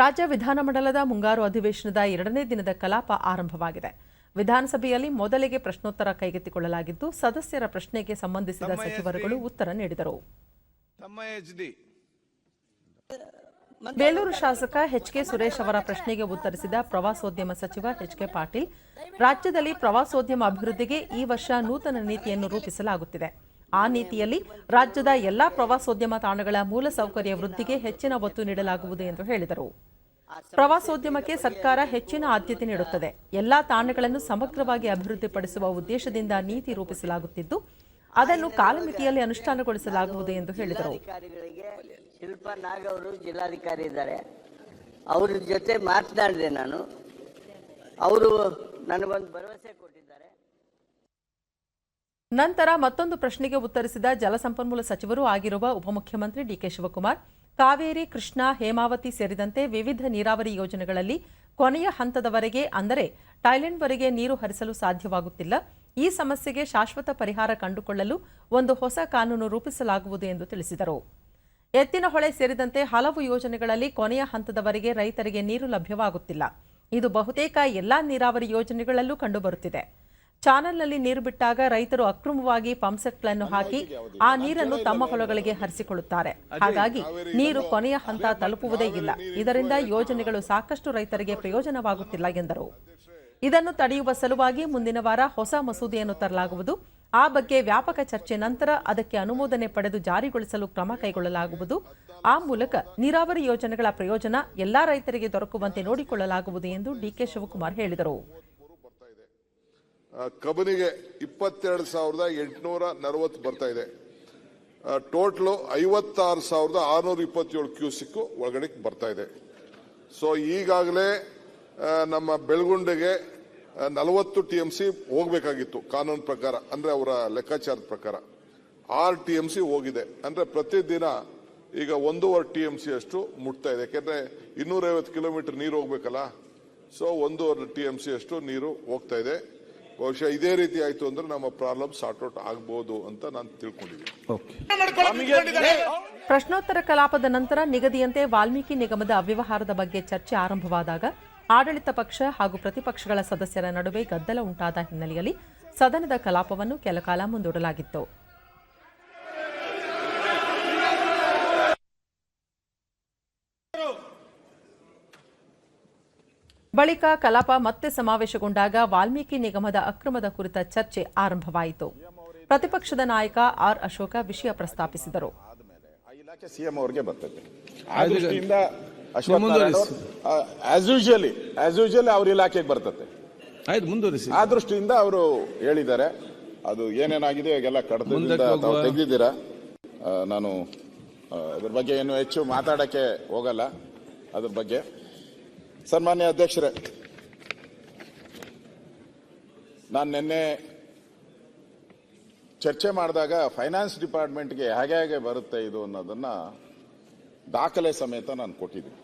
ರಾಜ್ಯ ವಿಧಾನಮಂಡಲದ ಮುಂಗಾರು ಅಧಿವೇಶನದ ಎರಡನೇ ದಿನದ ಕಲಾಪ ಆರಂಭವಾಗಿದೆ. ವಿಧಾನಸಭೆಯಲ್ಲಿ ಮೊದಲಿಗೆ ಪ್ರಶ್ನೋತ್ತರ ಕೈಗೆತ್ತಿಕೊಳ್ಳಲಾಗಿದ್ದು ಸದಸ್ಯರ ಪ್ರಶ್ನೆಗೆ ಸಂಬಂಧಿಸಿದ ಸಚಿವರುಗಳು ಉತ್ತರ ನೀಡಿದರು. ಬೇಲೂರು ಶಾಸಕ ಎಚ್ ಕೆ ಸುರೇಶ್ ಅವರ ಪ್ರಶ್ನೆಗೆ ಉತ್ತರಿಸಿದ ಪ್ರವಾಸೋದ್ಯಮ ಸಚಿವ ಎಚ್ ಕೆ ಪಾಟೀಲ್ ರಾಜ್ಯದಲ್ಲಿ ಪ್ರವಾಸೋದ್ಯಮ ಅಭಿವೃದ್ಧಿಗೆ ಈ ವರ್ಷ ನೂತನ ನೀತಿಯನ್ನು ರೂಪಿಸಲಾಗುತ್ತಿದೆ. ಆ ನೀತಿಯಲ್ಲಿ ರಾಜ್ಯದ ಎಲ್ಲಾ ಪ್ರವಾಸೋದ್ಯಮ ತಾಣಗಳ ಮೂಲಸೌಕರ್ಯ ವೃದ್ಧಿಗೆ ಹೆಚ್ಚಿನ ಒತ್ತು ನೀಡಲಾಗುವುದು ಎಂದು ಹೇಳಿದರು. ಪ್ರವಾಸೋದ್ಯಮಕ್ಕೆ ಸರ್ಕಾರ ಹೆಚ್ಚಿನ ಆದ್ಯತೆ ನೀಡುತ್ತದೆ. ಎಲ್ಲಾ ತಾಣಗಳನ್ನು ಸಮಗ್ರವಾಗಿ ಅಭಿವೃದ್ಧಿಪಡಿಸುವ ಉದ್ದೇಶದಿಂದ ನೀತಿ ರೂಪಿಸಲಾಗುತ್ತಿದ್ದು ಅದನ್ನು ಕಾಲಮಿತಿಯಲ್ಲಿ ಅನುಷ್ಠಾನಗೊಳಿಸಲಾಗುವುದು ಎಂದು ಹೇಳಿದರು. ಶಿಲ್ಪ ನಾಗ್ ಅವರು ಜಿಲ್ಲಾಧಿಕಾರಿ ಇದ್ದಾರೆ. ಅವ್ರ ಜೊತೆ ಮಾತನಾಡಿದೆ ನಾನು. ಅವರು ನನಗೊಂದು ಭರವಸೆ ಕೊಟ್ಟಿದ್ದಾರೆ. ನಂತರ ಮತ್ತೊಂದು ಪ್ರಶ್ನೆಗೆ ಉತ್ತರಿಸಿದ ಜಲಸಂಪನ್ಮೂಲ ಸಚಿವರು ಆಗಿರುವ ಉಪಮುಖ್ಯಮಂತ್ರಿ ಡಿಕೆ ಶಿವಕುಮಾರ್ ಕಾವೇರಿ, ಕೃಷ್ಣ, ಹೇಮಾವತಿ ಸೇರಿದಂತೆ ವಿವಿಧ ನೀರಾವರಿ ಯೋಜನೆಗಳಲ್ಲಿ ಕೊನೆಯ ಹಂತದವರೆಗೆ ಅಂದರೆ ಟೈಲೆಂಡ್ವರೆಗೆ ನೀರು ಹರಿಸಲು ಸಾಧ್ಯವಾಗುತ್ತಿಲ್ಲ. ಈ ಸಮಸ್ಯೆಗೆ ಶಾಶ್ವತ ಪರಿಹಾರ ಕಂಡುಕೊಳ್ಳಲು ಒಂದು ಹೊಸ ಕಾನೂನು ರೂಪಿಸಲಾಗುವುದು ಎಂದು ತಿಳಿಸಿದರು. ಎತ್ತಿನಹೊಳೆ ಸೇರಿದಂತೆ ಹಲವು ಯೋಜನೆಗಳಲ್ಲಿ ಕೊನೆಯ ಹಂತದವರೆಗೆ ರೈತರಿಗೆ ನೀರು ಲಭ್ಯವಾಗುತ್ತಿಲ್ಲ. ಇದು ಬಹುತೇಕ ಎಲ್ಲಾ ನೀರಾವರಿ ಯೋಜನೆಗಳಲ್ಲೂ ಕಂಡುಬರುತ್ತಿದೆ. ಚಾನೆಲ್ನಲ್ಲಿ ನೀರು ಬಿಟ್ಟಾಗ ರೈತರು ಅಕ್ರಮವಾಗಿ ಪಂಪ್ಸೆಟ್ಗಳನ್ನು ಹಾಕಿ ಆ ನೀರನ್ನು ತಮ್ಮ ಹೊಲಗಳಿಗೆ ಹರಿಸಿಕೊಳ್ಳುತ್ತಾರೆ. ಹಾಗಾಗಿ ನೀರು ಕೊನೆಯ ಹಂತ ತಲುಪುವುದೇ ಇಲ್ಲ. ಇದರಿಂದ ಯೋಜನೆಗಳು ಸಾಕಷ್ಟು ರೈತರಿಗೆ ಪ್ರಯೋಜನವಾಗುತ್ತಿಲ್ಲ ಎಂದರು. ಇದನ್ನು ತಡೆಯುವ ಸಲುವಾಗಿ ಮುಂದಿನ ವಾರ ಹೊಸ ಮಸೂದೆಯನ್ನು ತರಲಾಗುವುದು. ಆ ಬಗ್ಗೆ ವ್ಯಾಪಕ ಚರ್ಚೆ ನಂತರ ಅದಕ್ಕೆ ಅನುಮೋದನೆ ಪಡೆದು ಜಾರಿಗೊಳಿಸಲು ಕ್ರಮ ಕೈಗೊಳ್ಳಲಾಗುವುದು. ಆ ಮೂಲಕ ನೀರಾವರಿ ಯೋಜನೆಗಳ ಪ್ರಯೋಜನ ಎಲ್ಲಾ ರೈತರಿಗೆ ದೊರಕುವಂತೆ ನೋಡಿಕೊಳ್ಳಲಾಗುವುದು ಎಂದು ಡಿಕೆ ಶಿವಕುಮಾರ್ ಹೇಳಿದರು. ಕಬಿನಿಗೆ ಇಪ್ಪತ್ತೆರಡು ಸಾವಿರದ ಎಂಟುನೂರ ನಲವತ್ತು ಬರ್ತಾ ಇದೆ. ಟೋಟ್ಲು ಐವತ್ತಾರು ಸಾವಿರದ ಆರುನೂರ ಇಪ್ಪತ್ತೇಳು ಕ್ಯೂಸಿಕ್ ಒಳಗಡೆ ಬರ್ತಾ ಇದೆ. ಸೊ, ಈಗಾಗಲೇ ನಮ್ಮ ಬೆಳಗುಂಡೆಗೆ ನಲವತ್ತು ಟಿ ಎಂ ಸಿ ಹೋಗಬೇಕಾಗಿತ್ತು ಕಾನೂನು ಪ್ರಕಾರ, ಅಂದ್ರೆ ಅವರ ಲೆಕ್ಕಾಚಾರದ ಪ್ರಕಾರ. ಆರು ಟಿ ಎಂ ಸಿ ಹೋಗಿದೆ. ಅಂದ್ರೆ ಪ್ರತಿದಿನ ಈಗ ಒಂದೂವರೆ ಟಿ ಎಂ ಸಿ ಅಷ್ಟು ಮುಟ್ತಾ ಇದೆ. ಯಾಕೆಂದ್ರೆ ಇನ್ನೂರೈವತ್ತು ಕಿಲೋಮೀಟರ್ ನೀರು ಹೋಗ್ಬೇಕಲ್ಲ. ಸೊ, ಒಂದೂವರೆ ಟಿ ಎಂ ಸಿ ಅಷ್ಟು ನೀರು ಹೋಗ್ತಾ ಇದೆ. ಬಹುಶಃ ಇದೇ ರೀತಿ ಆಯ್ತು ಅಂದ್ರೆ ನಮ್ಮ ಪ್ರಾಬ್ಲಮ್ ಸಾರ್ಟ್ ಔಟ್ ಆಗ್ಬೋದು ಅಂತ ನಾನು ತಿಳ್ಕೊಂಡಿದ್ದೀನಿ. ಪ್ರಶ್ನೋತ್ತರ ಕಲಾಪದ ನಂತರ ನಿಗದಿಯಂತೆ ವಾಲ್ಮೀಕಿ ನಿಗಮದ ಅವ್ಯವಹಾರದ ಬಗ್ಗೆ ಚರ್ಚೆ ಆರಂಭವಾದಾಗ ಆಡಳಿತ ಪಕ್ಷ ಹಾಗೂ ಪ್ರತಿಪಕ್ಷಗಳ ಸದಸ್ಯರ ನಡುವೆ ಗದ್ದಲ ಉಂಟಾದ ಹಿನ್ನೆಲೆಯಲ್ಲಿ ಸದನದ ಕಲಾಪವನ್ನು ಕೆಲಕಾಲ ಮುಂದೂಡಲಾಗಿತ್ತು. ಬಳಿಕ ಕಲಾಪ ಮತ್ತೆ ಸಮಾವೇಶಗೊಂಡಾಗ ವಾಲ್ಮೀಕಿ ನಿಗಮದ ಅಕ್ರಮದ ಕುರಿತ ಚರ್ಚೆ ಆರಂಭವಾಯಿತು. ಪ್ರತಿಪಕ್ಷದ ನಾಯಕ ಆರ್ ಅಶೋಕ ವಿಷಯ ಪ್ರಸ್ತಾಪಿಸಿದರು. ಆ ಇಲಾಖೆ ಸಿಎಂ ಅವ್ರಿಗೆ ಬರ್ತದೆ. ಅವ್ರ ಇಲಾಖೆಗೆ ಬರ್ತದೆ. ಆ ದೃಷ್ಟಿಯಿಂದ ಅವರು ಹೇಳಿದ್ದಾರೆ ಅದು ಏನೇನಾಗಿದೆ ಹೋಗುವ. ತೆಗೆದಿದ್ದೀರಾ? ಆ, ನಾನು ಅದ್ರ ಬಗ್ಗೆ ಏನು ಹೆಚ್ಚು ಮಾತಾಡಕ್ಕೆ ಹೋಗಲ್ಲ. ಅದ್ರ ಬಗ್ಗೆ ಸನ್ಮಾನ್ಯ ಅಧ್ಯಕ್ಷರೇ, ನಾನು ನಿನ್ನೆ ಚರ್ಚೆ ಮಾಡಿದಾಗ ಫೈನಾನ್ಸ್ ಡಿಪಾರ್ಟ್ಮೆಂಟ್ಗೆ ಹೇಗೆ ಹೇಗೆ ಬರುತ್ತೆ ಇದು ಅನ್ನೋದನ್ನ ದಾಖಲೆ ಸಮೇತ ನಾನು ಕೊಟ್ಟಿದ್ದೀನಿ.